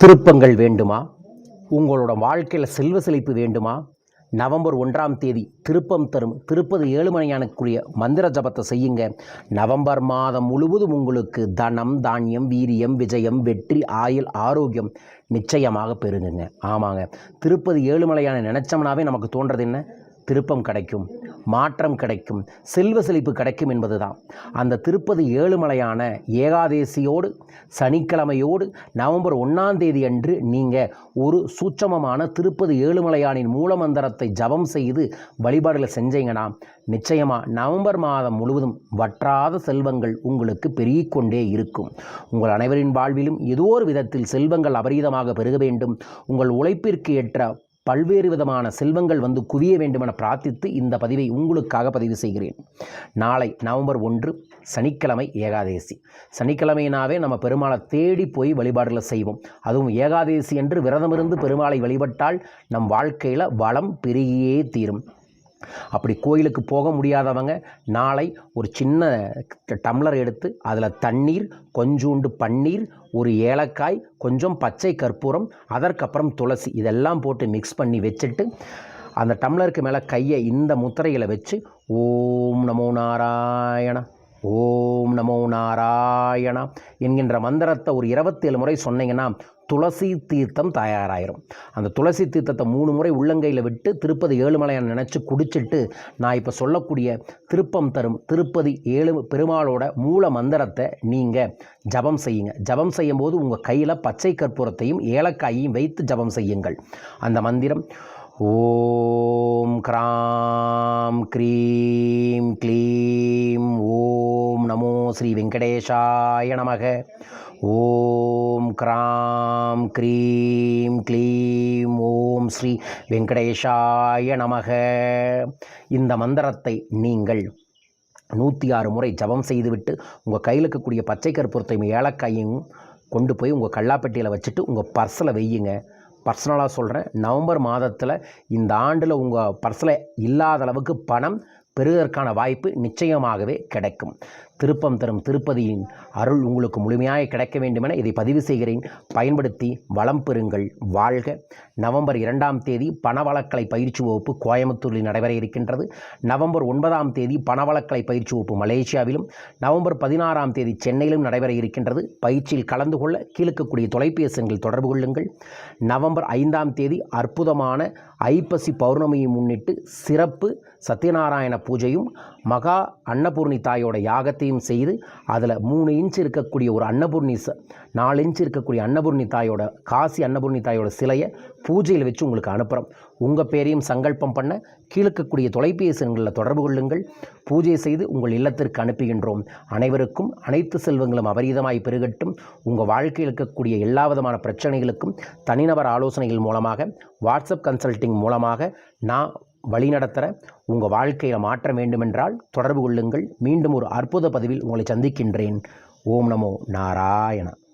திருப்பங்கள் வேண்டுமா? உங்களோட வாழ்க்கையில் செல்வ செழிப்பு வேண்டுமா? நவம்பர் ஒன்றாம் தேதி திருப்பம் தரும் திருப்பதி ஏழுமலையானுக்குரிய மந்திர ஜபத்தை செய்யுங்க. நவம்பர் மாதம் முழுவதும் உங்களுக்கு தனம் தானியம் வீரியம் விஜயம் வெற்றி ஆயுள் ஆரோக்கியம் நிச்சயமாக பெருங்குங்க ஆமாங்க. திருப்பதி ஏழுமலையான நினச்சோம்னாவே நமக்கு தோன்றது என்ன திருப்பம் கிடைக்கும். மாற்றம் கிடைக்கும் செல்வ செழிப்பு கிடைக்கும் என்பதுதான். அந்த திருப்பதி ஏழுமலையான ஏகாதேசியோடு சனிக்கிழமையோடு நவம்பர் ஒன்றாம் தேதி அன்று நீங்கள் ஒரு சூட்சமமான திருப்பதி ஏழுமலையானின் மூலமந்திரத்தை ஜபம் செய்து வழிபாடுகளை செஞ்சீங்கன்னா நிச்சயமாக நவம்பர் மாதம் முழுவதும் வற்றாத செல்வங்கள் உங்களுக்கு பெருகிக்கொண்டே இருக்கும். உங்கள் அனைவரின் வாழ்விலும் ஏதோ ஒரு விதத்தில் செல்வங்கள் அபரீதமாக பெருக வேண்டும். உங்கள் உழைப்பிற்கு ஏற்ற பல்வேறு விதமான செல்வங்கள் வந்து குவிய வேண்டுமென பிரார்த்தித்து இந்த பதிவை உங்களுக்காக பதிவு செய்கிறேன். நாளை நவம்பர் ஒன்று சனிக்கிழமை ஏகாதேசி. சனிக்கிழமையினாவே நம்ம பெருமாளை தேடி போய் வழிபாடுகளை செய்வோம். அதுவும் ஏகாதேசி என்று விரதமிருந்து பெருமாளை வழிபட்டால் நம் வாழ்க்கையில் வளம் பெருகியே தீரும். அப்படி கோயிலுக்கு போக முடியாதவங்க நாளை ஒரு சின்ன டம்ளர் எடுத்து அதில் தண்ணீர் கொஞ்சூண்டு பன்னீர் ஒரு ஏலக்காய் கொஞ்சம் பச்சை கற்பூரம் அதற்கப்புறம் துளசி இதெல்லாம் போட்டு மிக்ஸ் பண்ணி வச்சுட்டு அந்த டம்ளருக்கு மேலே கையை இந்த முத்திரையில் வச்சு ஓம் நமோ நாராயணா ஓம் நமோ நாராயணா என்கின்ற மந்திரத்தை ஒரு இருபத்தேழு முறை சொன்னீங்கன்னா துளசி தீர்த்தம் தயாராயிரும். அந்த துளசி தீர்த்தத்தை மூணு முறை உள்ளங்கையில் விட்டு திருப்பதி ஏழுமலையான் நினச்சி குடிச்சிட்டு நான் இப்போ சொல்லக்கூடிய திருப்பம் தரும் திருப்பதி ஏழு பெருமாளோட மூல மந்திரத்தை நீங்கள் ஜபம் செய்யுங்க. ஜபம் செய்யும்போது உங்கள் கையில் பச்சை கற்பூரத்தையும் ஏலக்காயையும் வைத்து ஜபம் செய்யுங்கள். அந்த மந்திரம் ஓம் கிராம் க்ரீம் க்ளீம் ஓம் நமோ ஸ்ரீ வெங்கடேஷாய நமக. ஓம் கிராம் க்ரீம் க்ளீம் ஓம் ஸ்ரீ வெங்கடேஷாய நமக. இந்த மந்திரத்தை நீங்கள் நூற்றி ஆறு முறை ஜபம் செய்துவிட்டு உங்கள் கையில் இருக்கக்கூடிய பச்சை கற்பூரத்தையும் ஏலக்காயையும் கொண்டு போய் உங்கள் கல்லாப்பெட்டியில் வச்சுட்டு உங்கள் பர்ஸில் வையுங்க. பர்சனலாக சொல்கிறேன் நவம்பர் மாதத்தில் இந்த ஆண்டில் உங்கள் பர்ஸில் இல்லாத அளவுக்கு பணம் பெறுவதற்கான வாய்ப்பு நிச்சயமாகவே கிடைக்கும். திருப்பம் தரும் திருப்பதியின் அருள் உங்களுக்கு முழுமையாக கிடைக்க வேண்டுமென இதை பதிவு செய்கிறேன். பயன்படுத்தி வளம் பெறுங்கள். வாழ்க. நவம்பர் இரண்டாம் தேதி பணவளக்கலை பயிற்சி வகுப்பு கோயம்புத்தூரில் நடைபெற இருக்கின்றது. நவம்பர் ஒன்பதாம் தேதி பணவளக்கலை பயிற்சி வகுப்பு மலேசியாவிலும் நவம்பர் பதினாறாம் தேதி சென்னையிலும் நடைபெற இருக்கின்றது. பயிற்சியில் கலந்து கொள்ள கீழக்கக்கூடிய தொலைபேசி தொடர்பு கொள்ளுங்கள். நவம்பர் ஐந்தாம் தேதி அற்புதமான ஐப்பசி பௌர்ணமியை முன்னிட்டு சிறப்பு சத்யநாராயண பூஜையும் மகா அன்னபூர்ணி தாயோட யாகத்தையும் செய்து அதில் மூணு இன்ச் இருக்கக்கூடிய ஒரு அன்னபூர்ணி நாலு இன்ச் இருக்கக்கூடிய அன்னபூர்ணி தாயோட காசி அன்னபூர்ணி தாயோட சிலையை பூஜையில் வச்சு உங்களுக்கு அனுப்புகிறோம் உங்கள் பேரையும் சங்கல்பம் பண்ண கீழக்கக்கூடிய தொலைபேசி எண்களில் தொடர்பு கொள்ளுங்கள். பூஜை செய்து உங்கள் இல்லத்திற்கு அனுப்புகின்றோம். அனைவருக்கும் அனைத்து செல்வங்களும் அபரீதமாய் பெருகட்டும். உங்கள் வாழ்க்கையில் இருக்கக்கூடிய எல்லா விதமான பிரச்சனைகளுக்கும் தனிநபர் ஆலோசனைகள் மூலமாக வாட்ஸ்அப் கன்சல்டிங் மூலமாக நான் வழிநடத்துகிற உங்கள் வாழ்க்கையில் மாற்றம் வேண்டுமென்றால் தொடர்பு கொள்ளுங்கள். மீண்டும் ஒரு அற்புத பதிவில் உங்களை சந்திக்கின்றேன். ஓம் நமோ நாராயண.